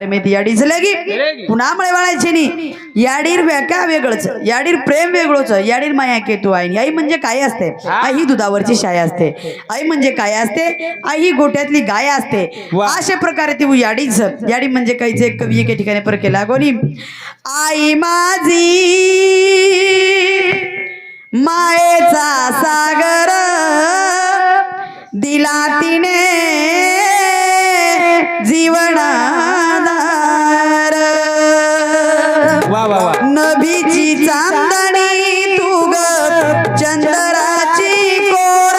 मेथी याडीच लगी पुन्हा वाळायची नी याडीर व्याख्या वेगळंच. याडीर प्रेम वेगळंच. याडीर माया केतू आई आई म्हणजे काय असते? आई ही दुधावरची शाय असते. आई म्हणजे काय असते? आई ही गोठ्यातली गाय असते. अशा प्रकारे ती याडीच याडी म्हणजे काहीच कवी एके ठिकाणी पर केला कोणी? आई माझी मायेचा सागर दिला तिने. जीवनाधार. वा वा वा. नभीची चांदणी तू ग चंद्राची कोर.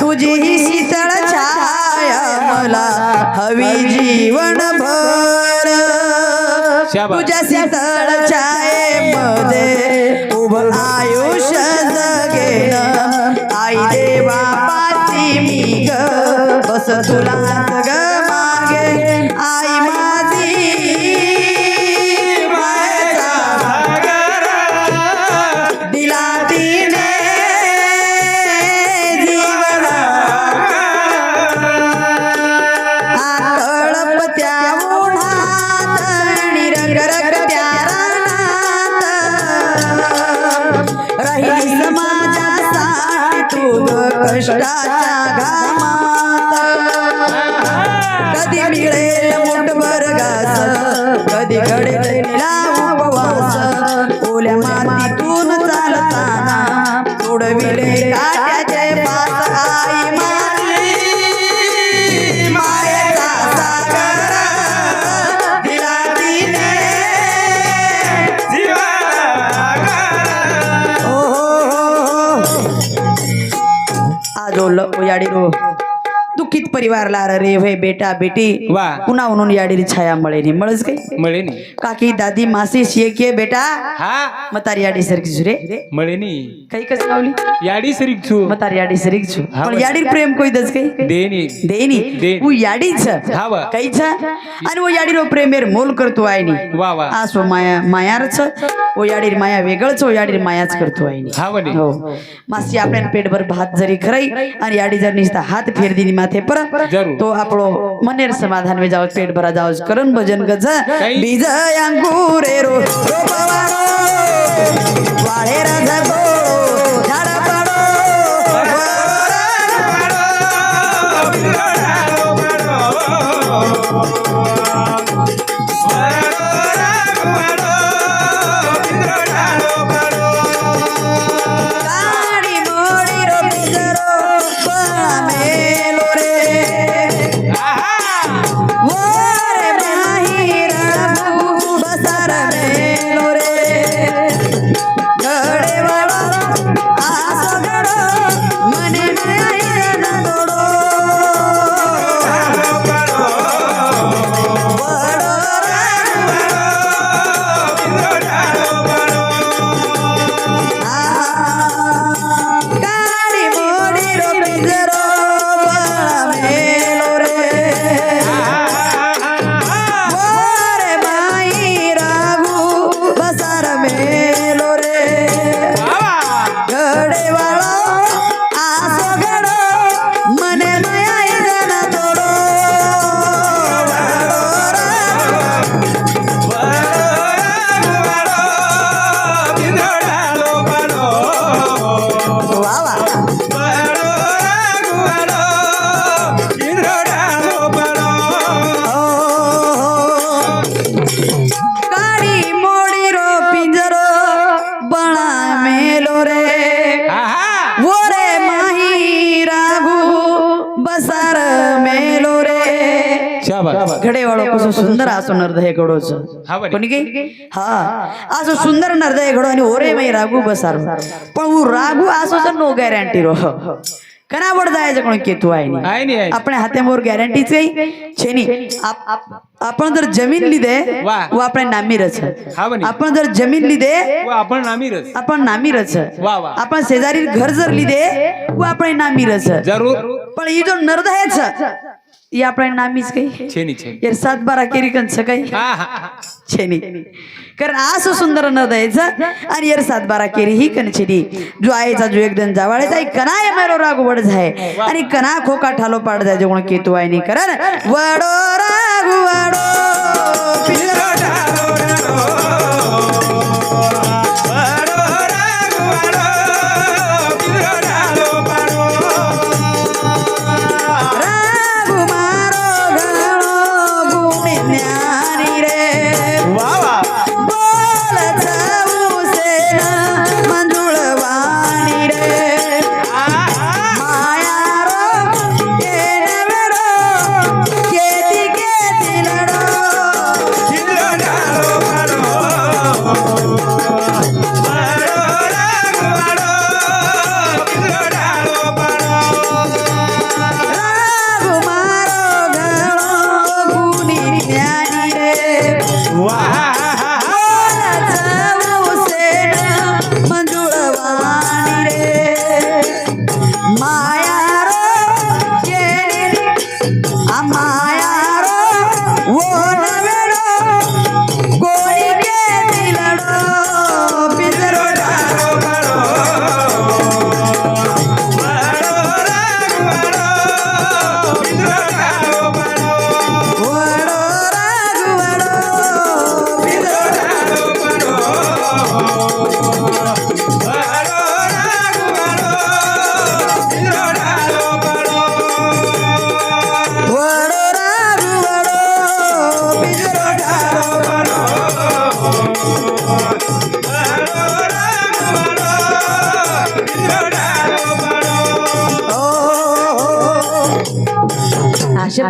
तुझी ही शीतळ छाया मला हवी जीवनभर. शाबास. तुझ्या शीतळ छायेमध्ये उभं आयुष्य जगेन. आई देवा पाची मी ग. बस तुला ಹಾಡಿರು याडी रो दुःखित परिवारला रे बेटा बेटी वा. पुन्हा म्हणून याडी छाया मळेनी? मळच काही मळेनी. काकी दादी मासी शेके बेटा. हा. मतारी याडी सरकी सुरे मळेनी. काही कसं लावली याडी सरीक छू मतारी याडी सरीक छु हा, पण बस. याडीर प्रेम कोई दस काही देनी देनी देनी. वो याडीच. हा वा. काहीच. आणि वो याडीरो प्रेमेर मोल करतो आईनी. वा वा. असो माया मायारच. ओ याडीर माया वेगळच ओ याडीर मायाच करतो आईनी. हा वनी हो. मासी आपल्याला पेटभर भात जरी खरई आणि याडी जर निसता हात फेर दिनी माथे पर जरूर. तो आपलो मनेर समाधान में जाओ पेट भरा जाओ करण भजन गज काही? बीज अंकुरे रो रोपवारो वाळे राजगो झाड पाडो काडी देवाळो कसं सुंदर असं नर्दय घडोचं कोणी काही हा असं सुंदर नर्दय घडो आणि ओरे मी रागू बसार पण ऊ रागू असोच नो गॅरंटी रो कना कनावर जायचं कोण केतू आहे आपण हात्यामोर गॅरंटीच छेनी आपण जर जमीन लिदे व आपण नामी रच आपण जर जमीन लिदे आपण नामी रच आपण नामी रच आपण शेजारी घर जर लिदे व आपण नामी रच जरूर पण ही जो नर्द आहे या प्राणी आम्हीच काही यार सात बारा केरी कंच काही छेनी. कारण असं सुंदर न द्यायचं आणि यार सात बारा केरी ही कणछेनी. जो आईचा जो एकदम जावाळायचा एक कणा या मेरो राग वड झाय. आणि कणा खोका ठालो पाड जाय जेवण केतू आहे कारण वडो राग वडो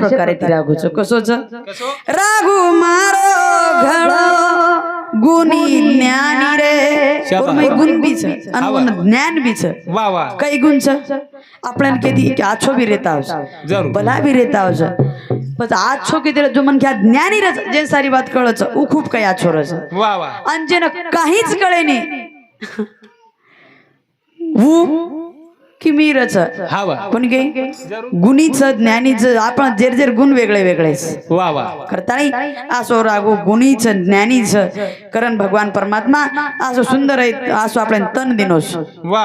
प्रकारे ती रागूच कसोच रागू मारो घडो गुणी ज्ञानी रे. गुण बीच आणि गुण ज्ञान बीच. कई गुण छ आपल्याला केदी कि आछो भी रहता हो जरूर. भला भी रहता हो बस आछो के दिला जो मन क्या ज्ञानी रच जे सारी बात कळच उ खूप काही आछो रच आणि ज्यानं काहीच कळे नाही. उ की मी रच हा वा. पण गे गुणीच ज्ञानीच आपण जेर जेर गुण वेगळे वेगळेच वा वा. करताळी आसो रागो गुणीच ज्ञानीच करण भगवान परमात्मा आसो सुंदर आहे आसो आपण तन दिनोस.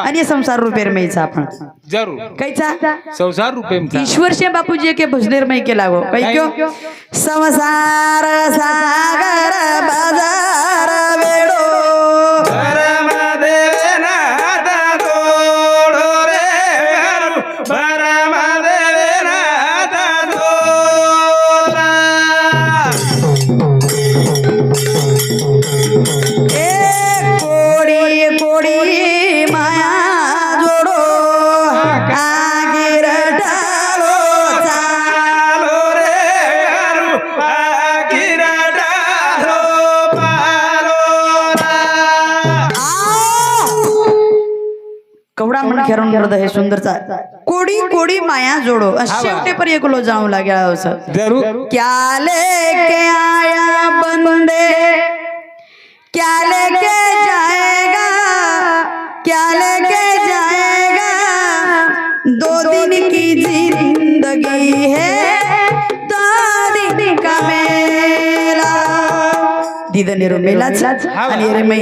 आणि संसार रुपेर मैचा आपण. जरूर. कैचा संसार रुपये ईश्वर शे बापूजी के भजनेर मै केला गो. कै क्यो संसार सागर बाजार. खेळून करत हे सुंदरचा कोडी कोडी माया जोडो. शेवटे पर एकलो जाऊ लागेल असं. क्या लेके आया बंदे? क्या लेके जाएगा? क्या लेके जाएगा? दो दिन की जिंदगी है। दिद निरो मेलाच आणि रे मै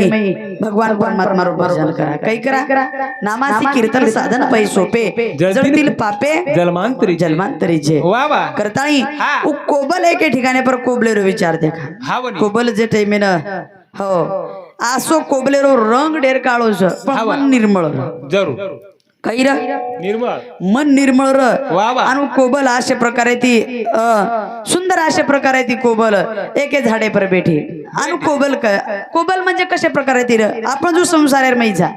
भगवान परमात्मा रो भजन करा. काही करा. नामाचे कीर्तन साधन पै सोपे. जळतील पापे. जलमांतरी जन्मांतरी जे. वा वा. करताळी. हा. उ कोबल एके ठिकाणी पर कोबलेरो विचार देखा. हा कोबल जे टाइमेन हो. आसो कोबलेरो रंग डेर काळो छ हा पण वा. मन निर्मळ. जरूर. काही र निर्मळ। मन निर्मळ र. आणि कोबल अशा प्रकारे ती अ, सुंदर अशा प्रकारे ती कोबल एके झाडे पर बेठी। आणि कोबल क- कोबल म्हणजे कशा प्रकारे ती र? आपण जो संसार मैजा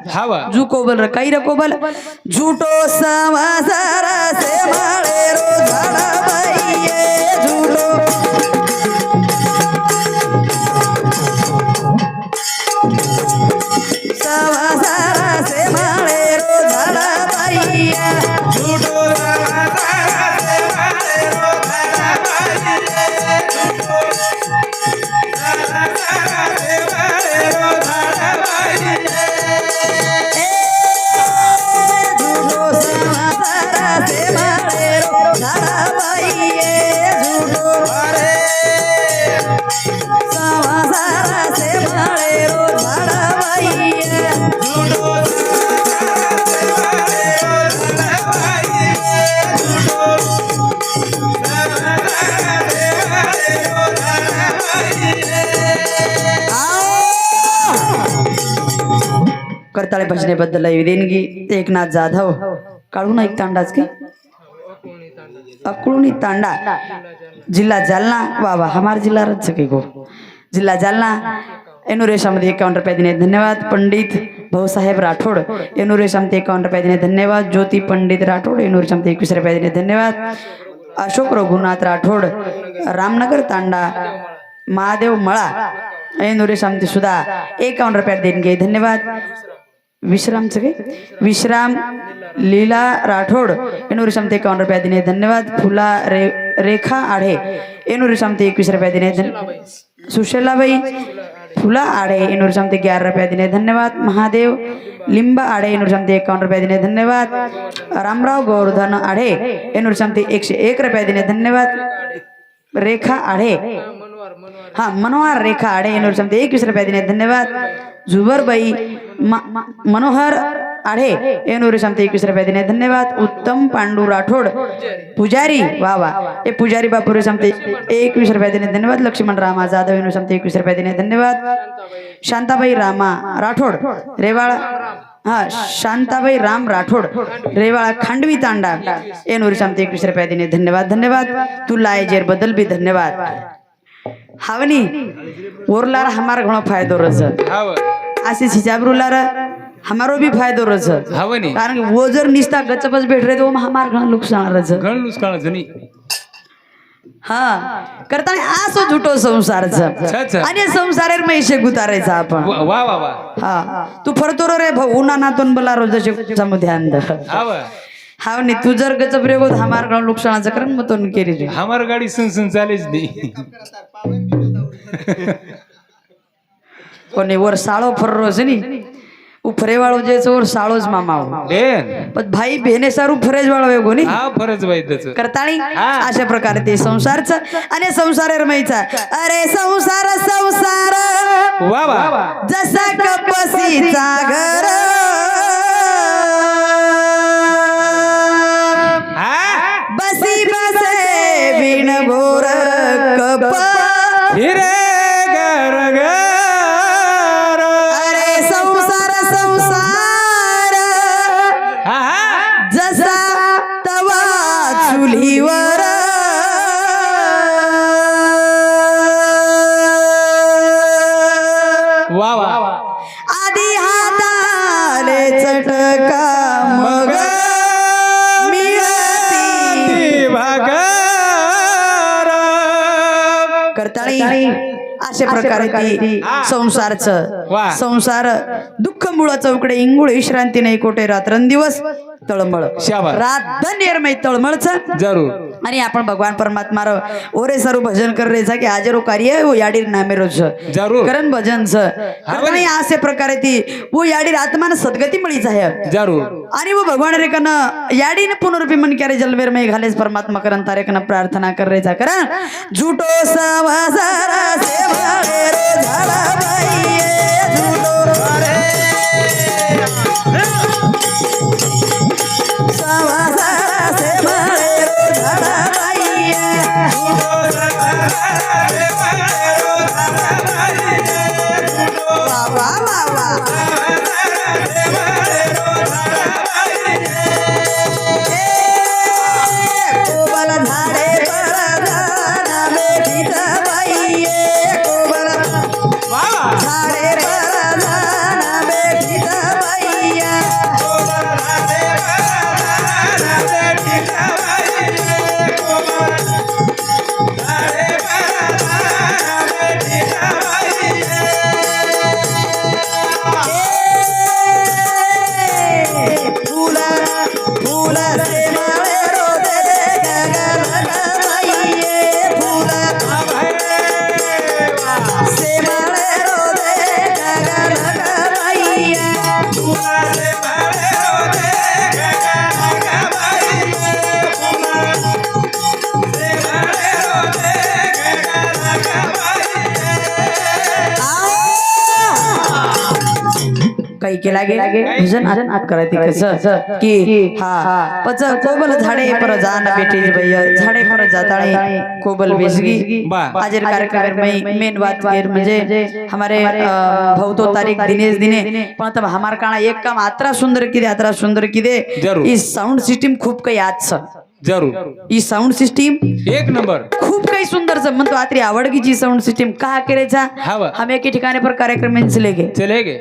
जू। कोबल र काही र कोबल। झूठो समासार से माळे रो झाडा बाईये झूठो। समासार से माळे रो झाडा बाईये करताळे भजनेबद्दल ही देणगी एकनाथ जाधव काढून एक तांडाच की अकुळणी तांडा जिल्हा जालना वा वा हमार जिल्हा रच गो. जिल्हा जालना एनुरेशामध्ये एकावन्न रुपये दिने धन्यवाद. पंडित भाऊसाहेब राठोड एनुरेशामध्ये एकावन्न रुपये दिने धन्यवाद. ज्योती पंडित राठोड एनुरेशा एनुरेशामध्ये एकवीस रुपये दिने धन्यवाद. अशोक रघुनाथ राठोड रामनगर तांडा महादेव मळा एनुरेशामध्ये सुद्धा एकावन्न रुपयात देणगे धन्यवाद. काय? विश्राम लीला राठोड. एनुरी शामते एकावन्न रुपया दिने धन्यवाद. फुला रे रेखा आढे. एनुरी शामते एकवीस रुपया दिने धन्य सुशेलाबाई. फुला आढे. एनुरी शामते ग्यारह रुपया दिने धन्यवाद. महादेव. लिंब आढे. एनुरी शामते एकावन्न रुपया दिने धन्यवाद. रामराव गोवर्धन आढे. एनुरी शामते एकशे एक रुपया दिने धन्यवाद. रेखा आढे. हा मनोहर रेखा आडे एनूर समते एकवीस रुपया धन्यवाद. झुबरबाई मनोहर आढे एनूर समते एकवीस रुपया दिने धन्यवाद. उत्तम पांडू राठोड. पुजारी. वा वा. ए पुजारी बापुरे समते एकवीस रुपया दिने धन्यवाद. लक्ष्मण रामा जाधव एनूर समते एकवीस रुपया दिने धन्यवाद. शांताबाई रामा राठोड. रेवाळ. हा शांताबाई राम राठोड. रेवाळा खांडवी तांडा एनूर समते एकवीस रुपया दिने धन्यवाद. धन्यवाद. तू लायजेर बदल बी धन्यवाद. हावनी? ओरलार हमार घणो फायदो रज हा वा आशीष हिजाबरुलार हमारो भी फायदो रज हा वनी कारण की वो जर निस्ता गचपच भेट रहे तो हमार घणो नुकसान घण जनी? हा. करताना असो झुटो अच्छा. आणि संसारेर मैशे गुतारायचा आपण. हा. तू फरतो रे भाऊ उन्हा नातून बोला रोज जसे ध्यान दर हा नाही तू जर गच प्रयोग हा मार्ग नुकसानाचा कारण मग केली हा हमार गाडी सुनसून चालेच नाही कोणी वर साळो फर्रो से नी? उफरे जे जेचो वर साळोच मामा पण भाई भेने सारू फरेज वाळव एगो नी फरज करताळी? अशा प्रकारे ते संसारच आणि संसार रमायचा अरे संसार संसार. वा वा. जसा कपसीचा घर. आधी हाताले चटका मग मिळती भागर करताळी अशा प्रकारे ती संसारचं. संसार दुःख मुळ चौकडे इंगुळ विश्रांती नाही कोठे रात्रंदिवस तळमळ. रात निर्मय तळमळच. जरूर. आणि आपण भगवान परमात्मा रो ओरे सारू भजन कर रे कि हाजरो कार्य वो याडीर नामे रोज जरूर. करण भजन स आणि असे प्रकारे ती वो याडीर आत्मान सद्गती मळीच आहे. जरूर. आणि वो भगवान रे कन याडीने पुनरुपी मन करे जलवेर में घालेस परमात्मा करन. तारे कन प्रार्थना कर रे करण झूठो सवसार से भरे रे झाला झूठो Hey! केला गे? भजन आत करायचे कसं की हा. पच कोबल झाडे पर जान बेटी भैया. झाडे पर जाताळे. कोबल बेसगी बा. आजर कार्यक्रम में मेन बात केर म्हणजे हमारे भौतो तारीख दिनेश दिने. पण तब हमार काना एक काम आत्रा सुंदर किदे आत्रा सुंदर किदे जरूर. ई साऊंड सिस्टीम खूप काही आज जरूर. ई साऊंड सिस्टीम एक नंबर. खूप काही सुंदर म्हणतो आत्री आवडकीची साऊंड सिस्टीम का करायचा हम एक ठिकाणी पर कार्यक्रम चले गए चले गे.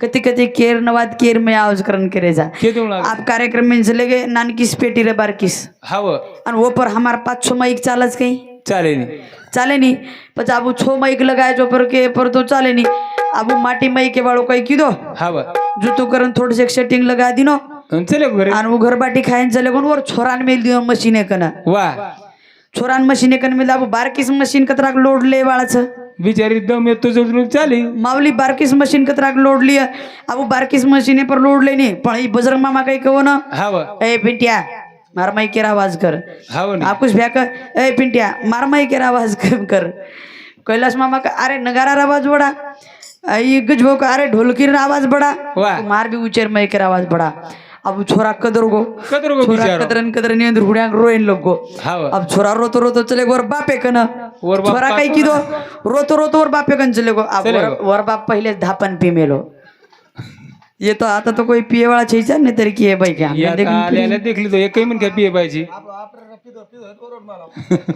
कति कति केर नवाद केर में आवाज करण करे जा आप कार्यक्रम में चले नानकीस पेटी रे बारकीस। हव और वो पर हमारा पाँच छो माइक चालच कहीं चाले नहीं। चाले नहीं। पचा आबू छो माइक लगाए जो पर के पर तो चाले नहीं। आबू माटी माइक के वालों कहीं की दो? जो तू करन थोड़ी से सेटिंग लगा दिनो चले घर। और वो घर बाटी खाए चले कौन और छोरान मेल दियो मशीने कना। वाह। छोरान मशीन एक मी बारकीस मशीन कतराक लोडले बाळाचं. बिचारी दम येतो चाली. माऊली बारकीस मशीन कतराक लोडली. अबो बारकीस मशीने पर लोडले नाही पण बजरंग मामा काही कव ना? हव. ए पिंट्या मारमाई केरा आवाज कर. हव आकुश भ्याक ए पिंट्या मारमाई केरा आवाज कर कैलास मामा का अरे नगारा आवाज बडा गजभो का अरे ढोलकीर आवाज बडा. मार भी उचेर मई केरा आवाज बडा. अब छोरा कदर गो। कदर गो छोरा बिचारो. कदरन कदरन अंदर हुड्यांग रोइन लोग गो। हवं अब छोरा रोतो रोतो चले गो और बापे कन वर बाप छोरा काको किदो? रोतो रोतो और बापे कन चले गो। अब चले वर, गो. वर बाप पहिले धापन पी मेलो ये तो आता तो कोई पिए वाला चाहिए नहीं तरी की? है भाई क्या या आल्याला देखली तो एकही काय पिये पाहिजे.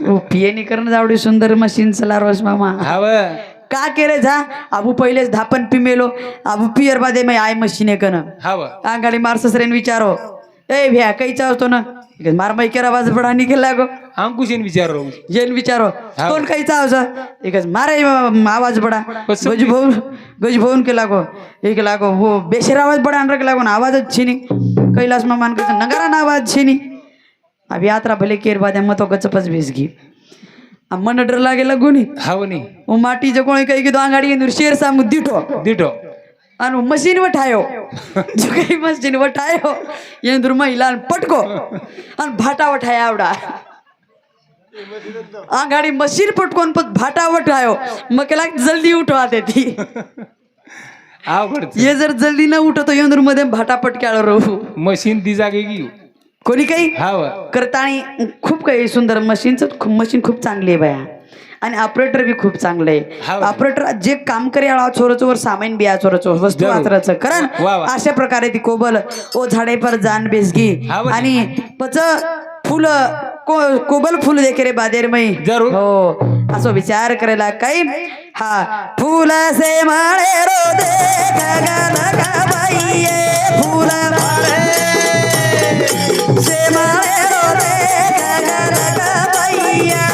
वो पिये नहीं करना जावडी सुंदर मशीन चला रोज मामा. हवं का केले जा अबू पहिलेच धापन पिमेलो. अबू पियर बादे मैं आय मशीने कन. हवं आंगाडी मार ससरेन विचारो. ए भ्या काही चावतो ना? मार माई केरा आवाज बडा निकल लागो. अंकुशेन विचार. राहू येन विचारो. कोण काही चावसा एक मारे आवाज बडा कसं? गज भाऊ गज भाऊन के लागो. एक लागो. वो बेशर आवाज बडा अंडर के लागो ना आवाज छीनी. कैलाश में मान के नगारा ना आवाज छीनी. अब यात्रा भले केर बाद हम तो गचपच भेसगी अब अम्मा डर लागेल गुन्हे. हो नी. माटी जो कोणी काही आघाडी येणार शेर साम दिठो. दिटो आणि मशीन व ठायो जो काही मशीन व ठायो येणार महिला पटको. आणि भाटा व ठाय आवडा. आघाडी मशीन पटकोन पण भाटा व ठायो मग त्याला जल्दी उठो आते ती. हे जर जल्दी न उठतो येणार मध्ये भाटा पटक्याळ रो मशीन ती जागे घेऊ. कोणी काही हाव करताणी खूप काही सुंदर मशीनचं मशीन खूप चांगली आहे बाया आणि ऑपरेटर बी खूप चांगलं आहे. ऑपरेटर जे काम करे आळा चोरच वर सामाईन बिया चोरच वस्तू. वाचराचं कारण. अशा प्रकारे ती कोबल ओ झाडे पर जान बेसगी. आणि पच फुल को कोबल फुल देखे रे बादेर मई जरूर. हो असं विचार करायला काही हा फुल से माळे रो दे गगन का बाईये फुल माळे रो दे गगन का बाईया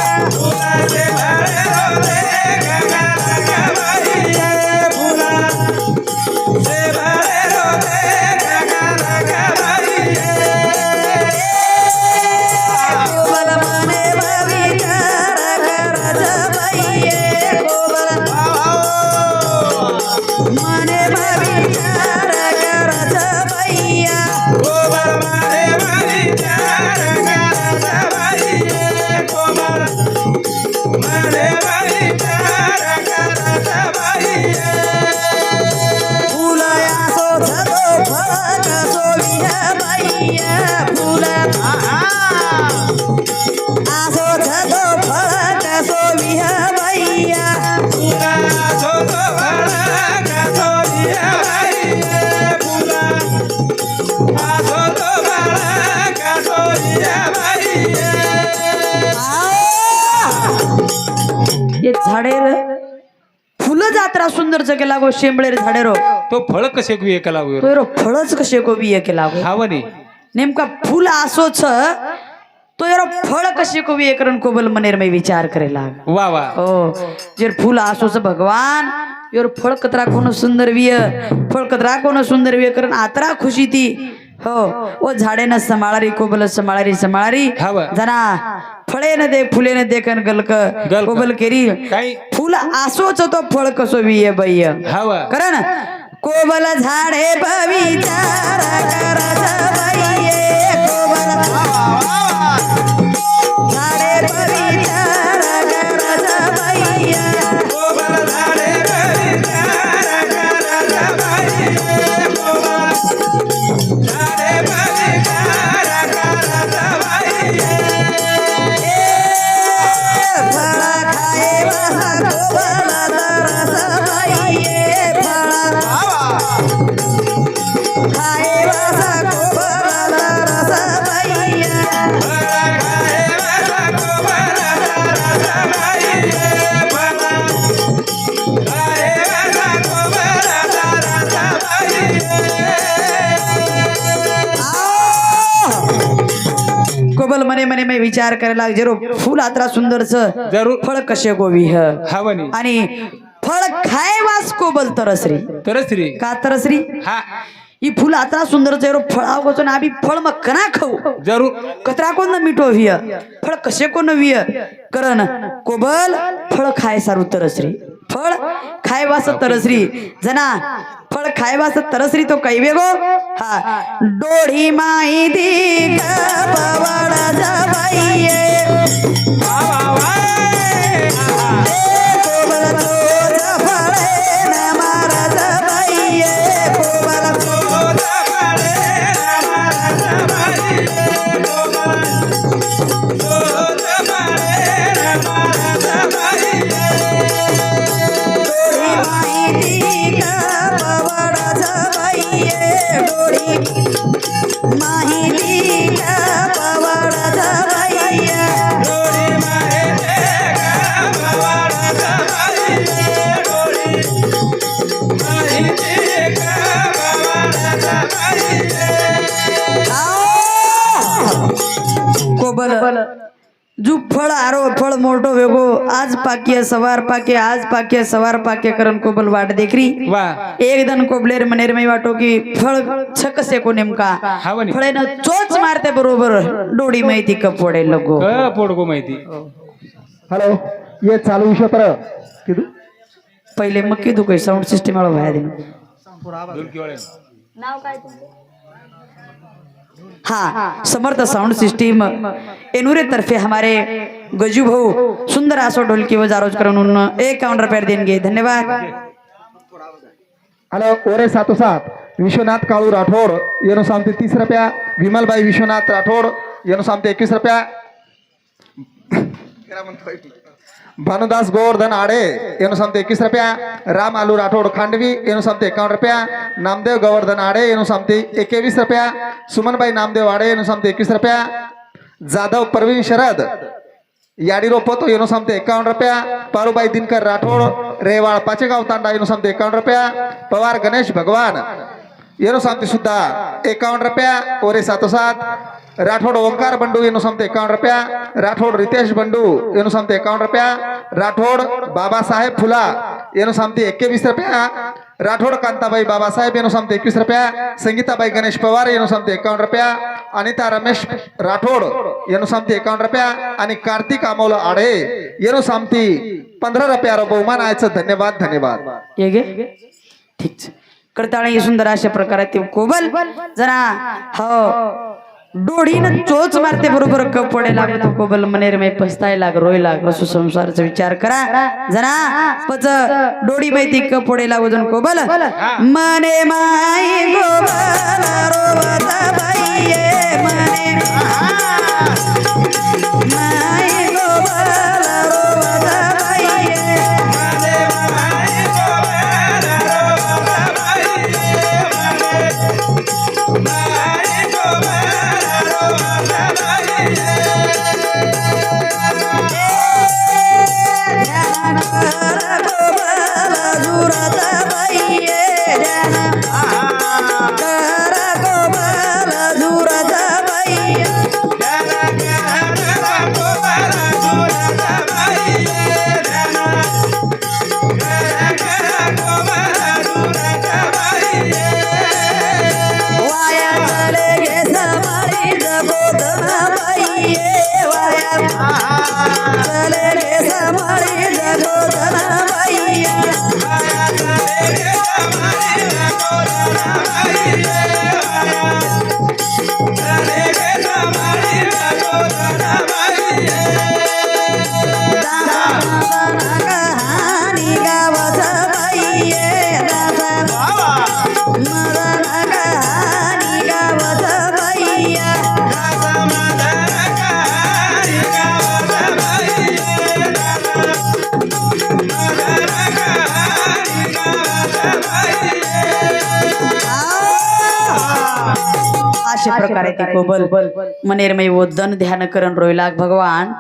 जगे लागो शेंबळेर झाडेरो? तो फळ कसे कू एका लागू तो एरो फळच कशे को बिये के लागो हावनी नेमका फुल छ तो एरो फळ कशे को बिये करण कोबल मनेर में विचार करे लाग वा वा. ओ जेर फूल छ भगवान योर फळ कतरा कोण सुंदर विय? फळ कतरा कोण सुंदर विय करण आतरा खुशी ती। हो. ओ झाडे न समाळारी कोबल समाळारी समाळारी हाव. जना फळे न दे फुले न देखन गलक. गलक. कोबल केरी. काही फुल आसोच तो फळ कसो विय बय्य हावा करण कोबल झाडे बविचार करत बाईये विचार करायला जरो फुल आत्रा सुंदरच जरूर फळ कसे गोवी ह? हावनी. आणि फळ खाय वास कोबल तरसरी. तरच रे का तरसरी? हा. ही फुल आत्रा सुंदरच एरो फळा गोचो ना आम्ही फळ मग कना खाऊ. जरूर कतरा कोण न मिठो विय फळ कसे कोण विय करण. कोबल फळ खाय सारू तरसरी. फळ खाय वास तरसरी. जना फळ खाय वास तरसरी तो कैवे गो हा. डोढी माई दी बर. जो फळ आरो फळ मोठो वेगो. आज पाकिया सवार पाके आज पाकिया सवार पाके करण कोबल वाट देखरी. एक दन कोबलेर मनेर मी वाटो की फळ छक से को नेमका. फळेनं चोच मारते बरोबर. डोडी माहिती कपोडे लोको पोडको माहिती हॅलो ये चालू क्षेत्र किदु? पहिले मक्की किदू साउंड सिस्टम सिस्टीम वाला भाया दे नाव काय तुमचं? हाँ समर्थ साउंड सिस्टम एनुरे तर्फे हमारे गजू भाऊ सुंदर आसो ढोलकी व जारोज करून एक काउंटर रुपये देणगे धन्यवाद। हॅलो ओरे सातोसात विश्वनाथ काळू राठोड येणू सांगते तीस रुपया विमलबाई विश्वनाथ राठोड येणू सांगते एकवीस रुपया। भानुदास गोवर्धन आडे येणू सांगते एकवीस रुपया राम आलू राठोड खांडवी येणू सांगते एकावन्न रुपया नामदेव गोवर्धन आडे येणू सांगते एकवीस रुपया सुमनबाई नामदेव आडे एनु सांगते एकवीस रुपया जाधव परवीन शरद याडी रोपतो येणू सांगते एकावन्न रुपया पारुबाई दिनकर राठोड रेवाळ पाचेगाव तांडा येणू सांगते एकावन्न रुपया पवार गणेश भगवान येणू सांगते सुद्धा एकावन्न रुपया ओरे सातोसात राठोड ओंकार बंडू येणू सांगते एकावन्न रुपया राठोड रितेश बंडू येणू सांगते एकावन्न रुपया राठोड बाबासाहेब फुला येणू सांगते एकवीस रुपया राठोड कांताबाई बाबासाहेब येणू सांगते एकवीस रुपया संगीताबाई गणेश पवार येणू सांगते एकावन्न रुपया अनिता रमेश राठोड येणू सांगते एकावन्न रुपया आणि कार्तिक अमोल आडे येणू सांगते पंधरा रुपया बहुमान आहेचं धन्यवाद धन्यवाद. ठीक છે करताळी सुंदर अशा प्रकारे ते कोबल जरा हो डोळीनं चोच मारते बरोबर कपडे लागतो कोबल मनेर मै पसताय लाग रोय लाग असो संसाराचा विचार करा. जरा पच डोळी माहिती कपडे लागू जण कोबल. मने माई गोबल रोवत बाई मने I'm not Yeah. प्रकारे ते कोबल. मनेरमय वोदन ध्यान करण रोयलाग भगवान.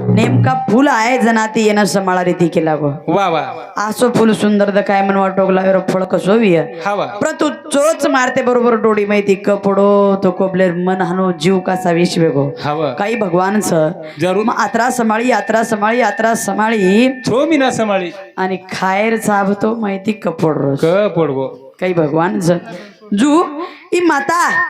नेमका फुल आहे जनाती येणं समाळा रीती केला गो वा वा. आसो फुल सुंदर द काय मन वाटोगला वेरो फळ कसो विय. हवा परंतु चोच मारते बरोबर डोडी माहिती कपडो तो कोबलेर मन हानो जीव कसा विश्वे गो. हवा काही भगवानच. जरूर. यात्रा समाळी यात्रा समाळी यात्रा समाळी छो मी ना समाळी आणि खायर चाबतो माहिती कपड रोज. क पोडगो काही भगवान जू ई माता.